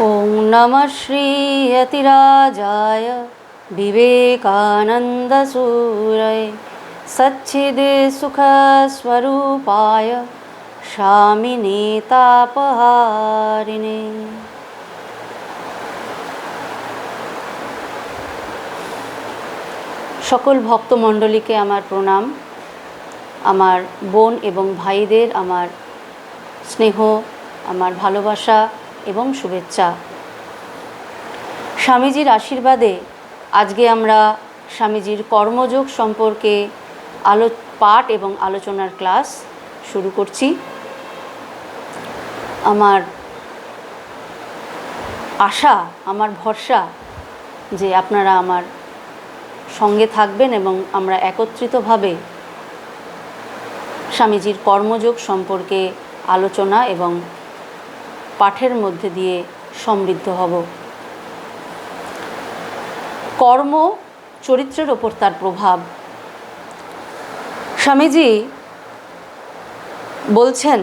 ॐ नमः श्रीयतिराजाय विवेकानन्दसूरये सच्चिद्सुखस्वरूपाय शामिनेतापहारिणे সকল ভক্তমণ্ডলীকে আমার প্রণাম আমার বোন এবং ভাইদের আমার স্নেহ আমার ভালোবাসা এবং শুভেচ্ছা। স্বামীজির আশীর্বাদে আজকে আমরা স্বামীজির কর্মযোগ সম্পর্কে আলো, পাঠ এবং আলোচনার ক্লাস শুরু করছি। আমার আশা, আমার ভরসা যে আপনারা আমার সঙ্গে থাকবেন এবং আমরা একত্রিতভাবে স্বামীজির কর্মযোগ সম্পর্কে আলোচনা এবং পাঠের মধ্যে দিয়ে সমৃদ্ধ হব। কর্ম চরিত্রের ওপর তার প্রভাব। স্বামীজি বলছেন,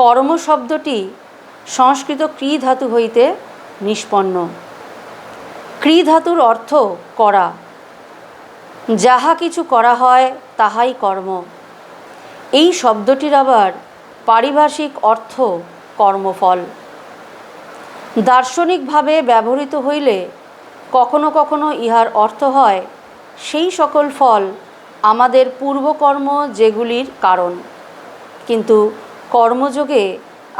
কর্ম শব্দটি সংস্কৃত ক্রি ধাতু হইতে নিষ্পন্ন। ক্রি ধাতুর অর্থ করা। যাহা কিছু করা হয় তাহাই কর্ম। এই শব্দটির আবার পারিভাষিক অর্থ কর্মফল। দার্শনিকভাবে ব্যবহৃত হইলে কখনো কখনো ইহার অর্থ হয়, সেই সকল ফল আমাদের পূর্বকর্ম যেগুলির কারণ। কিন্তু কর্মযোগে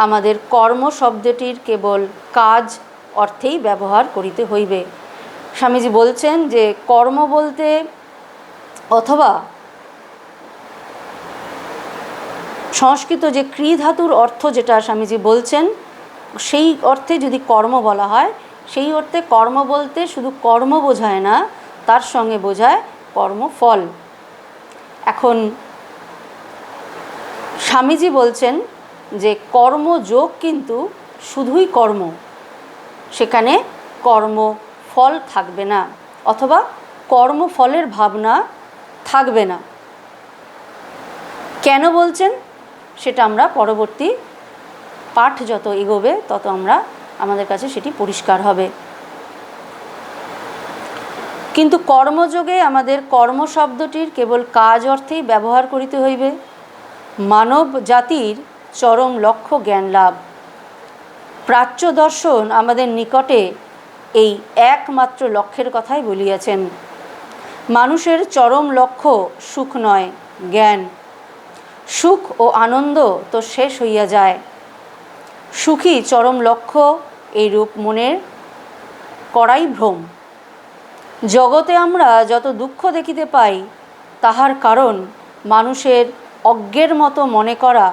আমাদের কর্ম শব্দটির কেবল কাজ অর্থেই ব্যবহার করিতে হইবে। স্বামীজি বলছেন যে কর্ম বলতে অথবা সংস্কৃত যে ক্রি ধাতুর অর্থ যেটা স্বামীজি বলছেন, সেই অর্থে যদি কর্ম বলা হয়, সেই অর্থে কর্ম বলতে শুধু কর্ম বোঝায় না, তার সঙ্গে বোঝায় কর্মফল। এখন স্বামীজি বলছেন যে কর্মযোগ কিন্তু শুধুই কর্ম, সেখানে কর্ম ফল থাকবে না, অথবা কর্মফলের ভাবনা থাকবে না। কেন বলছেন? সেটা আমরা পরবর্তী পাঠ যত এগোবে, তত আমরা আমাদের কাছে সেটি পরিষ্কার হবে। কিন্তু কর্মযোগে আমাদের কর্ম শব্দটির কেবল কাজ অর্থেই ব্যবহার করিতে হইবে। মানব জাতির চরম লক্ষ্য জ্ঞান লাভ। প্রাচ্য দর্শন আমাদের নিকটে এই একমাত্র লক্ষ্যের কথাই বলিয়াছেন। মানুষের চরম লক্ষ্য সুখ নয়, জ্ঞান। সুখ ও আনন্দ তো শেষ হইয়া যায়। সুখী চরম লক্ষ্য এই রূপ মনের করাই ভ্রম। জগতে আমরা যত দুঃখ দেখিতে পাই, তাহার কারণ মানুষের অজ্ঞের মতো মনে করা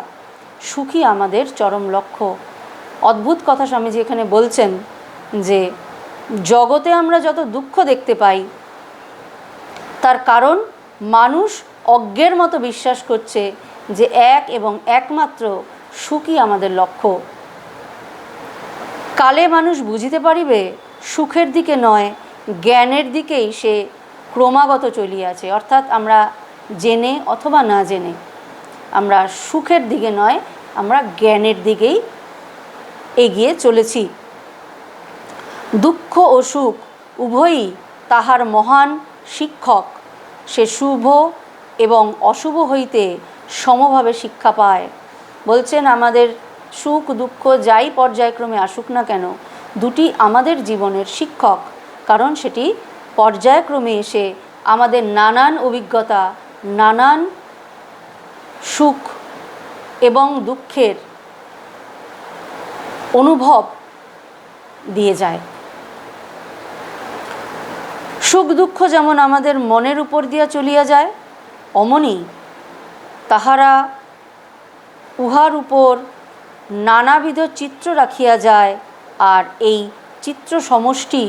সুখী আমাদের চরম লক্ষ্য। অদ্ভুত কথা স্বামীজি এখানে বলছেন যে, জগতে আমরা যত দুঃখ দেখতে পাই, তার কারণ মানুষ অজ্ঞের মতো বিশ্বাস করছে যে এক এবং একমাত্র সুখই আমাদের লক্ষ্য। কালে মানুষ বুঝিতে পারিবে, সুখের দিকে নয়, জ্ঞানের দিকেই সে ক্রমাগত চলিয়াছে। অর্থাৎ আমরা জেনে অথবা না জেনে, আমরা সুখের দিকে নয়, আমরা জ্ঞানের দিকেই এগিয়ে চলেছি। দুঃখ ও সুখ উভয়ই তাহার মহান শিক্ষক। সে শুভ এবং অশুভ হইতে সমভাবে শিক্ষা পায়। বলছেন, আমাদের সুখ, দুঃখ যাই পর্যায়ক্রমে আসুক না কেন, দুটি আমাদের জীবনের শিক্ষক। কারণ সেটি পর্যায়ক্রমে এসে আমাদের নানান অভিজ্ঞতা, নানান সুখ এবং দুঃখের অনুভব দিয়ে যায়। সুখ, দুঃখ যেমন আমাদের মনের উপর দিয়া চলিয়া যায়, অমনি তাহারা উহার উপর নানাবিধ চিত্র রাখিয়া যায়, আর এই চিত্র সমষ্টি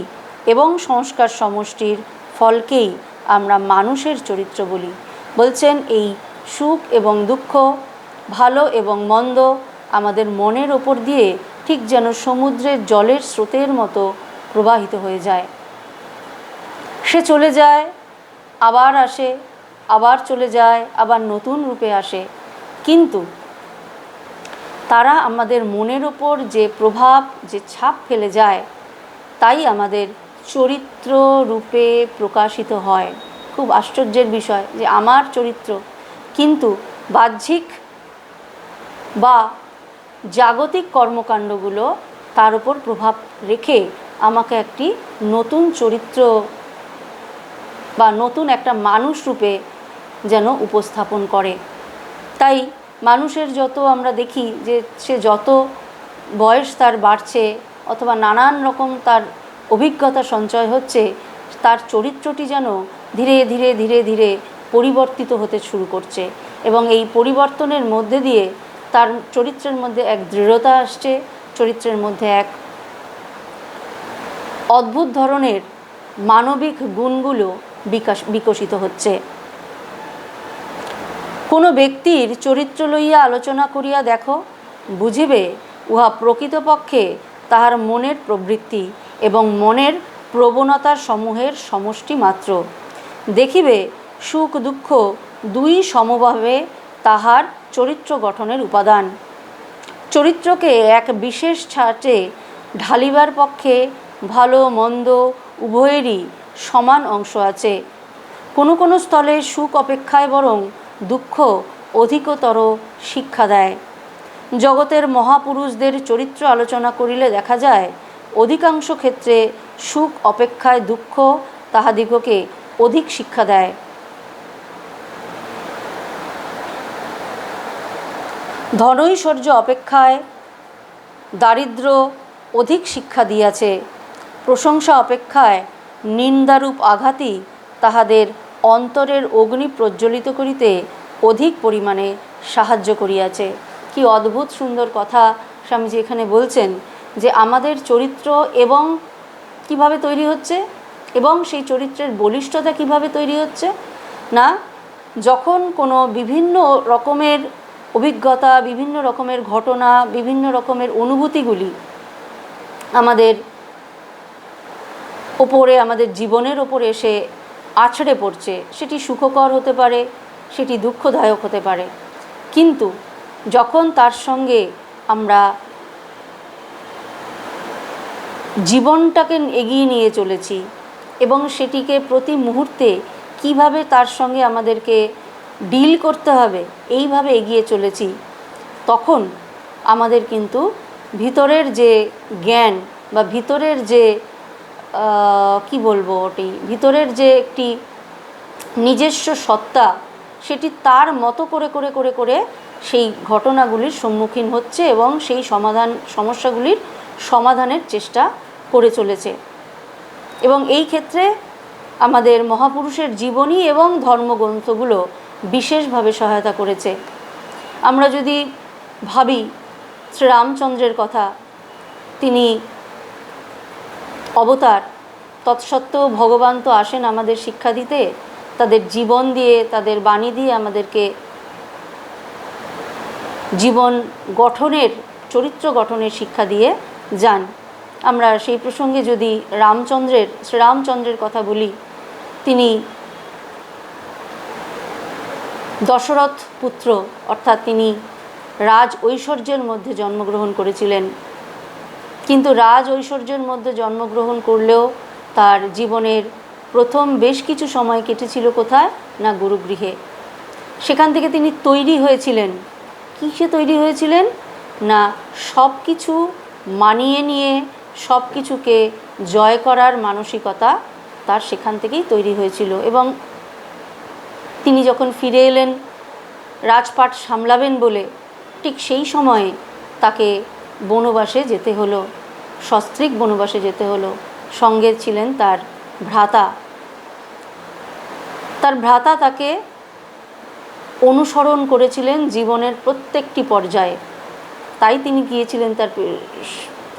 এবং সংস্কার সমষ্টির ফলকেই আমরা মানুষের চরিত্র বলি। বলছেন, এই সুখ এবং দুঃখ, ভালো এবং মন্দ আমাদের মনের ওপর দিয়ে ঠিক যেন সমুদ্রের জলের স্রোতের মতো প্রবাহিত হয়ে যায়। সে চলে যায়, আবার আসে আবার চলে যায়, আবার নতুন রূপে আসে। কিন্তু তারা আমাদের মনের ওপর যে প্রভাব, যে ছাপ ফেলে যায়, তাই আমাদের চরিত্র রূপে প্রকাশিত হয়। খুব আশ্চর্যের বিষয় যে আমার চরিত্র কিন্তু বাহ্যিক বা জাগতিক কর্মকাণ্ডগুলো তার উপর প্রভাব রেখে আমাকে একটি নতুন চরিত্র বা নতুন একটা মানুষ রূপে যেন উপস্থাপন করে। তাই মানুষের যত আমরা দেখি যে সে যত বয়স তার বাড়ছে অথবা নানান রকম তার অভিজ্ঞতা সঞ্চয় হচ্ছে, তার চরিত্রটি যেন ধীরে ধীরে ধীরে ধীরে পরিবর্তিত হতে শুরু করছে এবং এই পরিবর্তনের মধ্যে দিয়ে তার চরিত্রের মধ্যে এক দৃঢ়তা আসছে, চরিত্রের মধ্যে এক অদ্ভুত ধরনের মানবিক গুণগুলো বিকাশ, বিকশিত হচ্ছে। কোনো ব্যক্তির চরিত্র লইয়া আলোচনা করিয়া দেখো, বুঝিবে উহা প্রকৃতপক্ষে তাহার মনের প্রবৃত্তি এবং মনের প্রবণতার সমূহের সমষ্টি মাত্র। দেখিবে সুখ দুঃখ দুই সমভাবে তাহার চরিত্র গঠনের উপাদান। চরিত্রকে এক বিশেষ ছাঁচে ঢালিবার পক্ষে ভালো, মন্দ উভয়েরই সমান অংশ আছে। কোনো কোনো স্থলে সুখ অপেক্ষায় বরং দুঃখ অধিকতর শিক্ষা দেয়। জগতের মহাপুরুষদের চরিত্র আলোচনা করিলে দেখা যায়, অধিকাংশ ক্ষেত্রে সুখ অপেক্ষায় দুঃখ তাহাদিগকে অধিক শিক্ষা দেয়। ধনৈশ্বর্য অপেক্ষায় দারিদ্র অধিক শিক্ষা দিয়াছে। প্রশংসা অপেক্ষায় নিন্দারূপ আঘাতই তাহাদের অন্তরের অগ্নি প্রজ্বলিত করিতে অধিক পরিমাণে সাহায্য করিয়াছে। কি অদ্ভুত সুন্দর কথা স্বামীজি এখানে বলছেন যে আমাদের চরিত্র এবং কীভাবে তৈরি হচ্ছে এবং সেই চরিত্রের বলিষ্ঠতা কীভাবে তৈরি হচ্ছে? না, যখন কোনো বিভিন্ন রকমের অভিজ্ঞতা, বিভিন্ন রকমের ঘটনা, বিভিন্ন রকমের অনুভূতিগুলি আমাদের ওপরে, আমাদের জীবনের ওপরে এসে আছড়ে পড়ছে। সেটি সুখকর হতে পারে, সেটি দুঃখদায়ক হতে পারে। কিন্তু যখন তার সঙ্গে আমরা জীবনটাকে এগিয়ে নিয়ে চলেছি এবং সেটিকে প্রতি মুহূর্তে কীভাবে তার সঙ্গে আমাদেরকে ডিল করতে হবে, এইভাবে এগিয়ে চলেছি, তখন আমাদের কিন্তু ভিতরের যে জ্ঞান বা ভিতরের যে কি বলব ওটি? ভিতরের যে একটি নিজস্ব সত্তা, সেটি তার মতো করে করে করে করে সেই ঘটনাগুলির সম্মুখীন হচ্ছে এবং সেই সমাধান, সমস্যাগুলির সমাধানের চেষ্টা করে চলেছে। এবং এই ক্ষেত্রে আমাদের মহাপুরুষের জীবনী এবং ধর্মগ্রন্থগুলো বিশেষভাবে সহায়তা করেছে। আমরা যদি ভাবি শ্রীরামচন্দ্রের কথা, তিনি অবতার। তৎসত্ত্বেও ভগবান তো আসেন আমাদের শিক্ষা দিতে, তাদের জীবন দিয়ে, তাদের বাণী দিয়ে আমাদেরকে জীবন গঠনের, চরিত্র গঠনের শিক্ষা দিয়ে যান। আমরা সেই প্রসঙ্গে যদি রামচন্দ্রের, শ্রীরামচন্দ্রের কথা বলি, তিনি দশরথ পুত্র, অর্থাৎ তিনি রাজ ঐশ্বর্যের মধ্যে জন্মগ্রহণ করেছিলেন। কিন্তু রাজ ঐশ্বর্যের মধ্যে জন্মগ্রহণ করলেও তার জীবনের প্রথম বেশ কিছু সময় কেটেছিল কোথায়? না গুরুগৃহে। সেখান থেকে তিনি তৈরি হয়েছিলেন। কিসে তৈরি হয়েছিলেন? না সব কিছু মানিয়ে নিয়ে সব কিছুকে জয় করার মানসিকতা তার সেখান থেকেই তৈরি হয়েছিল এবং তিনি যখন ফিরে এলেন, রাজপাট সামলাবেন বলে, ঠিক সেই সময়ে তাকে বনবাসে যেতে হলো। সস্ত্রিক বনবাসে যেতে হলো। সঙ্গে ছিলেন তার ভ্রাতা। তার ভ্রাতা তাকে অনুসরণ করেছিলেন জীবনের প্রত্যেকটি পর্যায়ে। তাই তিনি গিয়েছিলেন তার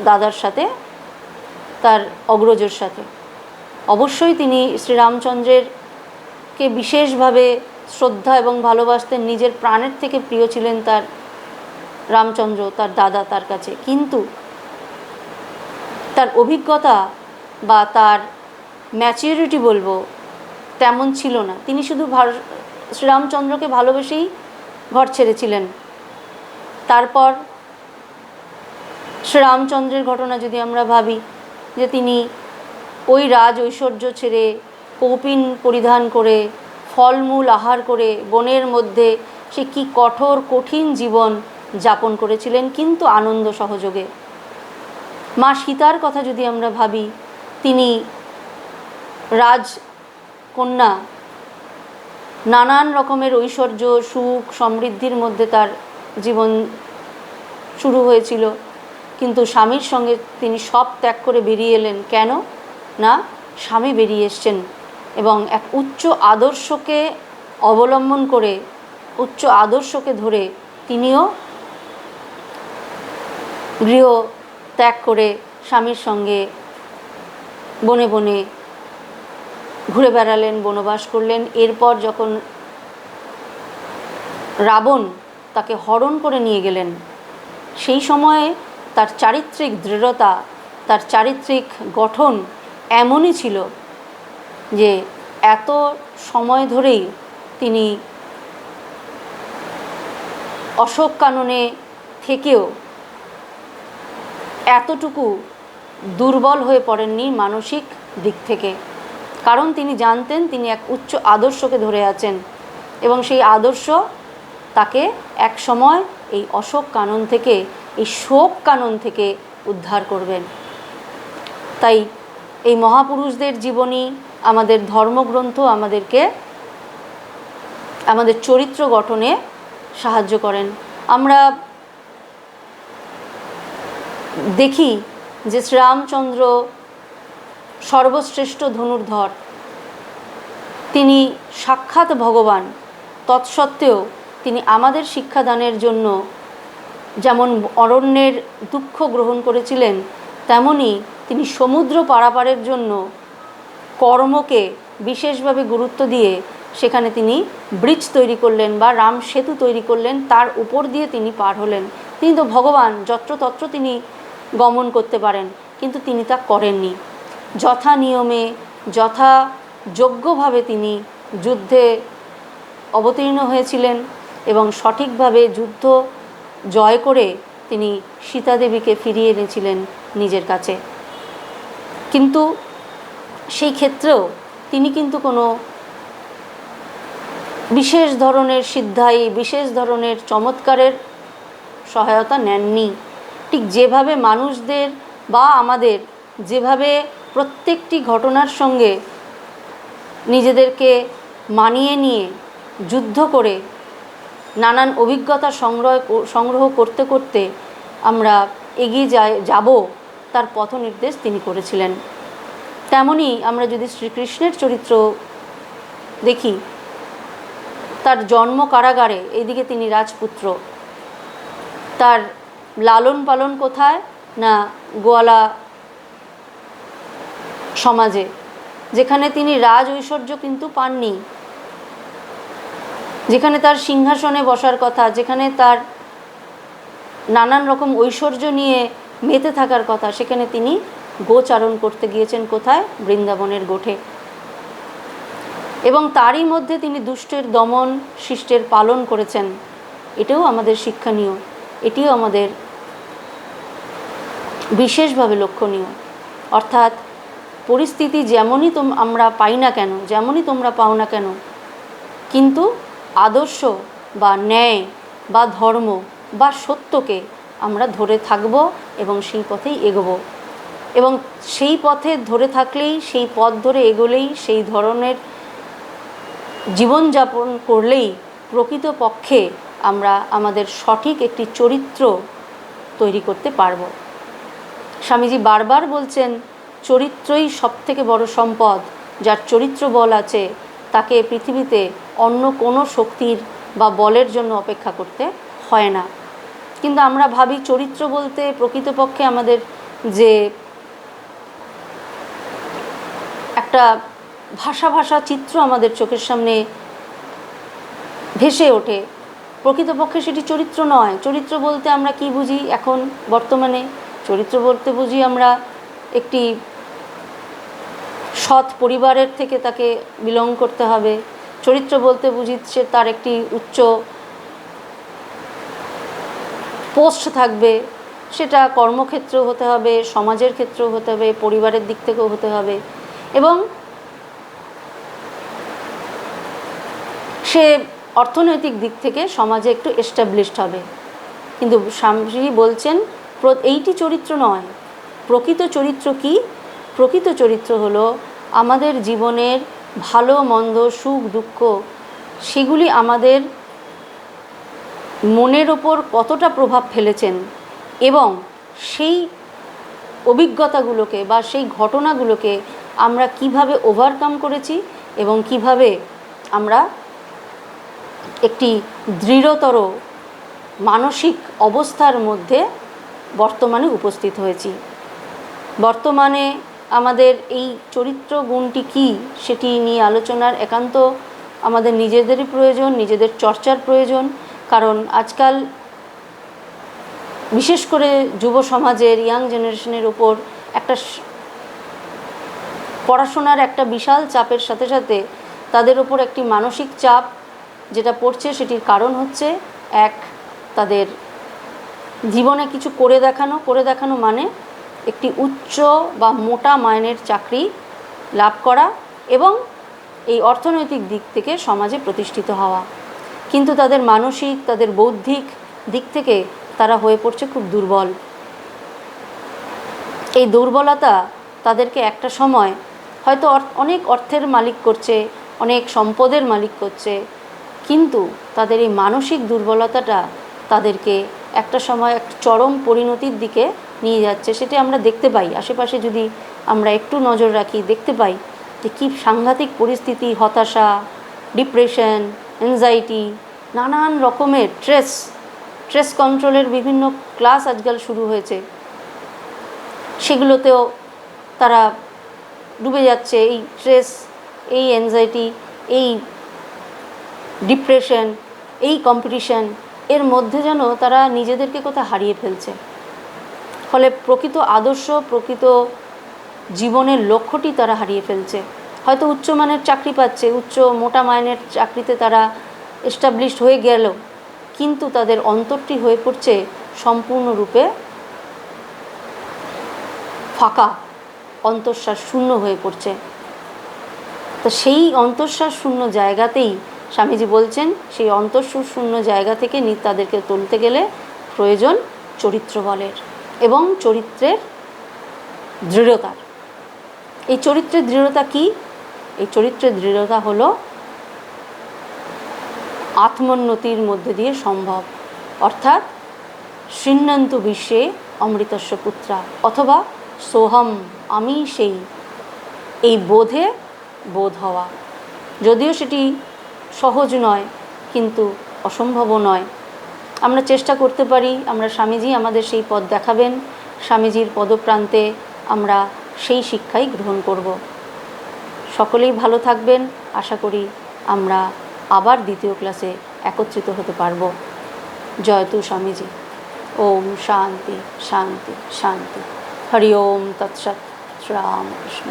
দাদার সাথে, তার অগ্রজের সাথে। অবশ্যই তিনি শ্রীরামচন্দ্রের কে বিশেষভাবে শ্রদ্ধা এবং ভালোবাসতেন, নিজের প্রাণের থেকে প্রিয় ছিলেন তার রামচন্দ্র, তার দাদা তার কাছে। কিন্তু তার অভিজ্ঞতা বা তার ম্যাচিউরিটি বলব তেমন ছিল না। তিনি শুধু ভার শ্রীরামচন্দ্রকে ভালোবেসেই ঘর ছেড়েছিলেন। তারপর শ্রীরামচন্দ্রের ঘটনা যদি আমরা ভাবি, যে তিনি ওই রাজ ঐশ্বর্য ছেড়ে কৌপিন পরিধান করে, ফলমূল আহার করে বনের মধ্যে সে কি কঠোর কঠিন জীবন যাপন করেছিলেন, কিন্তু আনন্দ সহযোগে। মা সীতার কথা যদি আমরা ভাবি, তিনি রাজ, কন্যা, নানান রকমের ঐশ্বর্য, সুখ, সমৃদ্ধির মধ্যে তার জীবন শুরু হয়েছিল। কিন্তু স্বামীর সঙ্গে তিনি সব ত্যাগ করে বেরিয়ে এলেন। কেন? না, স্বামী বেরিয়ে এসছেন এবং এক উচ্চ আদর্শকে অবলম্বন করে, উচ্চ আদর্শকে ধরে তিনিও গৃহ ত্যাগ করে স্বামীর সঙ্গে বনে বনে ঘুরে বেড়ালেন, বনবাস করলেন। এরপর যখন রাবণ তাকে হরণ করে নিয়ে গেলেন, সেই সময়ে তার চারিত্রিক দৃঢ়তা, তার চারিত্রিক গঠন এমনই ছিল যে এত সময় ধরেই তিনি অশোক কাননে থেকেও এতটুকু দুর্বল হয়ে পড়েননি মানসিক দিক থেকে। কারণ তিনি জানতেন তিনি এক উচ্চ আদর্শকে ধরে আছেন এবং সেই আদর্শ তাকে এক সময় এই অশোক কানন থেকে, এই শোক কানন থেকে উদ্ধার করবেন। তাই এই মহাপুরুষদের জীবনী, আমাদের ধর্মগ্রন্থ আমাদেরকে, আমাদের চরিত্র গঠনে সাহায্য করেন। আমরা দেখি যে শ্রীরামচন্দ্র সর্বশ্রেষ্ঠ ধনুর্ধর। তিনি সাক্ষাৎ ভগবান, তৎসত্ত্বেও তিনি আমাদের শিক্ষাদানের জন্য যেমন অরণ্যের দুঃখ গ্রহণ করেছিলেন, তেমনি তিনি সমুদ্র পারাপারের জন্য কর্মকে বিশেষভাবে গুরুত্ব দিয়ে সেখানে তিনি ব্রিজ তৈরি করলেন বা রাম সেতু তৈরি করলেন, তার উপর দিয়ে তিনি পার হলেন। তিনি তো ভগবান, যত্রতত্র তিনি গমন করতে পারেন, কিন্তু তিনি তা করেননি। যথা নিয়মে, যথা যোগ্যভাবে তিনি যুদ্ধে অবতীর্ণ হয়েছিলেন এবং সঠিকভাবে যুদ্ধ জয় করে তিনি সীতাদেবীকে ফিরিয়ে এনেছিলেন নিজের কাছে। কিন্তু সেই ক্ষেত্রেও তিনি কিন্তু কোনো বিশেষ ধরনের সিদ্ধাই বিশেষ ধরনের চমৎকারের সহায়তা নেননি। ঠিক যেভাবে মানুষদের বা আমাদের যেভাবে প্রত্যেকটি ঘটনার সঙ্গে নিজেদেরকে মানিয়ে নিয়ে যুদ্ধ করে নানান অভিজ্ঞতা সংগ্রহ সংগ্রহ করতে করতে আমরা এগিয়ে যাব, তার পথ নির্দেশ তিনি করেছিলেন। তেমনি আমরা যদি শ্রীকৃষ্ণের চরিত্র দেখি, তার জন্ম কারাগারে, এইদিকে তিনি রাজপুত্র। তার লালন পালন কোথায় না গোয়ালা সমাজে? যেখানে তিনি রাজ ঐশ্বর্য কিন্তু পাননি। যেখানে তার সিংহাসনে বসার কথা, যেখানে তার নানান রকম ঐশ্বর্য নিয়ে মেতে থাকার কথা, সেখানে তিনি গোচারণ করতে গিয়েছেন কোথায়? বৃন্দাবনের গোঠে। এবং তারই মধ্যে তিনি দুষ্টের দমন শিষ্টের পালন করেছেন। এটাও আমাদের শিক্ষণীয়। এটিও আমাদের বিশেষভাবে লক্ষণীয়। অর্থাৎ পরিস্থিতি যেমনই তোম, আমরা পাই না কেন, যেমনই তোমরা পাও না কেন, কিন্তু আদর্শ বা ন্যায় বা ধর্ম বা সত্যকে আমরা ধরে থাকব এবং সেই পথেই এগোবো। এবং সেই পথে ধরে থাকলেই, সেই পথ ধরে এগোলেই, সেই ধরনের জীবনযাপন করলেই প্রকৃতপক্ষে আমরা আমাদের সঠিক একটি চরিত্র তৈরি করতে পারব। স্বামীজি বারবার বলছেন, চরিত্রই সবথেকে বড় সম্পদ। যার চরিত্র বল আছে, তাকে পৃথিবীতে অন্য কোনো শক্তির বা বলের জন্য অপেক্ষা করতে হয় না। কিন্তু আমরা ভাবি, চরিত্র বলতে প্রকৃতপক্ষে আমাদের যে একটা ভাষা ভাষা চিত্র আমাদের চোখের সামনে ভেসে ওঠে প্রকৃতপক্ষে সেটি চরিত্র নয়। চরিত্র বলতে আমরা কি বুঝি এখন বর্তমানে? চরিত্র বলতে বুঝি আমরা একটি সৎ পরিবারের থেকে তাকে বিলং করতে হবে। চরিত্র বলতে বুঝি সে তার একটি উচ্চ পোস্ট থাকবে। সেটা কর্মক্ষেত্রেও হতে হবে, সমাজের ক্ষেত্রেও হতে হবে, পরিবারের দিক থেকেও হতে হবে। এবং সে অর্থনৈতিক দিক থেকে সমাজে একটু এস্টাবলিশড হবে। কিন্তু স্বামীজি বলছেন এইটি চরিত্র নয়। প্রকৃত চরিত্র কি? প্রকৃত চরিত্র হলো আমাদের জীবনের ভালো, মন্দ, সুখ, দুঃখ, সেগুলি আমাদের মনের ওপর কতটা প্রভাব ফেলেছেন এবং সেই অভিজ্ঞতাগুলোকে বা সেই ঘটনাগুলোকে আমরা কীভাবে ওভারকাম করেছি এবং কীভাবে আমরা একটি দৃঢ়তর মানসিক অবস্থার মধ্যে বর্তমানে উপস্থিত হয়েছি। বর্তমানে আমাদের এই চরিত্র গুণটি কী সেটি নিয়ে আলোচনার একান্ত আমাদের নিজেদেরই প্রয়োজন, নিজেদের চর্চার প্রয়োজন। কারণ আজকাল বিশেষ করে যুব সমাজের, ইয়াং জেনারেশনের ওপর একটা পড়াশোনার একটা বিশাল চাপের সাথে সাথে তাদের ওপর একটি মানসিক চাপ যেটা পড়ছে সেটির কারণ হচ্ছে, এক, তাদের জীবনে কিছু করে দেখানো। করে দেখানো মানে একটি উচ্চ বা মোটা মাইনের চাকরি লাভ করা এবং এই অর্থনৈতিক দিক থেকে সমাজে প্রতিষ্ঠিত হওয়া। কিন্তু তাদের মানসিক, তাদের বৌদ্ধিক দিক থেকে তারা হয়ে পড়ছে খুব দুর্বল। এই দুর্বলতা তাদেরকে একটা সময় হয়তো অনেক অর্থের মালিক করছে, অনেক সম্পদের মালিক করছে কিন্তু তাদের এই মানসিক দুর্বলতাটা তাদেরকে একটা সময় এক চরম পরিণতির দিকে নিয়ে যাচ্ছে, সেটা আমরা দেখতে পাই। আশেপাশে যদি আমরা একটু নজর রাখি, দেখতে পাই যে কী সাংঘাতিক পরিস্থিতি, হতাশা, ডিপ্রেশন অ্যাংজাইটি নানান রকমের স্ট্রেস স্ট্রেস কন্ট্রোলের বিভিন্ন ক্লাস আজকাল শুরু হয়েছে। সেগুলোতেও তারা ডুবে যাচ্ছে। এই স্ট্রেস এই অ্যাংজাইটি এই ডিপ্রেশন, এই কম্পিটিশন এর মধ্যে যেন তারা নিজেদেরকে কোথাও হারিয়ে ফেলছে। ফলে প্রকৃত আদর্শ, প্রকৃত জীবনের লক্ষ্যটি তারা হারিয়ে ফেলছে। হয়তো উচ্চমানের চাকরি পাচ্ছে, উচ্চ মোটা মাইনের চাকরিতে তারা এস্টাবলিশড হয়ে গেল, কিন্তু তাদের অন্তরটি হয়ে পড়ছে সম্পূর্ণরূপে ফাঁকা অন্তঃশ্বাস শূন্য হয়ে পড়ছে। তো সেই অন্তঃশ্বাস শূন্য জায়গাতেই স্বামীজি বলছেন, সেই শূন্য জায়গা থেকে নি তাদেরকে তুলতে গেলে প্রয়োজন চরিত্র বলের এবং চরিত্রের দৃঢ়তার। এই চরিত্রের দৃঢ়তা কি? এই চরিত্রের দৃঢ়তা হলো আত্মোন্নতির মধ্যে দিয়ে সম্ভব। অর্থাৎ শৃণ্যন্ত বিশ্বে অমৃতস্ব পুত্রা অথবা সোহম আমি সেই, এই বোধে বোধ হওয়া। যদিও সেটি সহজ নয়, কিন্তু অসম্ভবও নয়। আমরা চেষ্টা করতে পারি, আমরা স্বামীজি আমাদের সেই পথ দেখাবেন, স্বামীজির পদপ্রান্তে আমরা সেই শিক্ষাই গ্রহণ করব। সকলেই ভালো থাকবেন, আশা করি আমরা আবার দ্বিতীয় ক্লাসে একত্রিত হতে পারব। জয়তু স্বামীজি। ওম শান্তি শান্তি শান্তি। হরি ওম তৎসৎ। শ্রীরামকৃষ্ণ